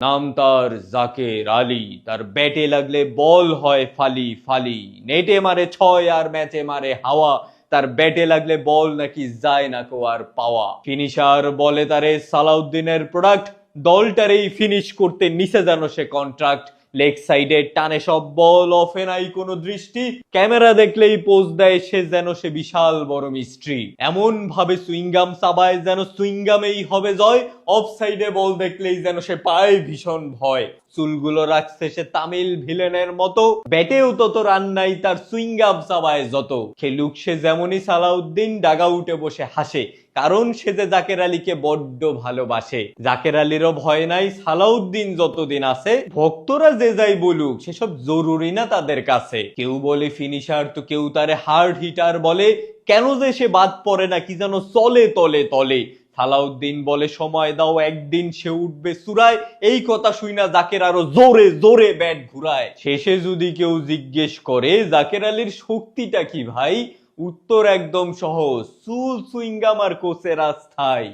নাম তার জাকের আলী, তার ব্যাটে লাগলে বল হয় ফালি ফালি। নেটে মারে ছয় আর ম্যাচে মারে হাওয়া। তার ব্যাটে লাগলে বল নাকি যায় না কো আর পাওয়া। ফিনিশার বলে তারে সালাউদ্দিনের প্রোডাক্ট দলটারেই ফিনিশ করতে নিচে যেন সে কন্ট্রাক্ট লেগ সাইডে টানে সব বল, অফে নাই কোনো দৃষ্টি। ক্যামেরা দেখলেই পোজ দেয় সে যেন সে বিশাল বড় মিস্ট্রি এমন ভাবে সুইংগাম চাবায় যেন সুইংগামেই হবে জয়। অফ সাইডে বল দেখলেই যেন সে পায় ভীষণ ভয়। চুলগুলো রাখছে সে তামিল ভিলেনের মতো। ব্যাটেও তত রান নাই, তার সুইংগাম চাবায় যত। খেলুক সে যেমনই সালাউদ্দিন ডাগা উঠে বসে হাসে। কারণ সে যে জাকের আলীকে বড্ড ভালোবাসে। জাকের আলীরও ভয় নাই, সালাউদ্দিন যতদিন আছে, ভক্তরা যে যাই বলুক, সেসব জরুরি না তাদের কাছে। কেউ বলে ফিনিশার তো কেউ তারে হার্ড হিটার বলে, কেন যে সে বাদ পড়ে না, কি যেন চলে তলে তলে। সালাউদ্দিন বলে, সময় দাও, একদিন সে উঠবে সুরায় এই কথা শুই না জাকের আরও জোরে জোরে ব্যাট ঘুরায়। শেষে যদি কেউ জিজ্ঞেস করে, জাকের আলীর শক্তিটা কি ভাই? উত্তর একদম সহজ সুল সুইঙ্গাম আর আস্থায়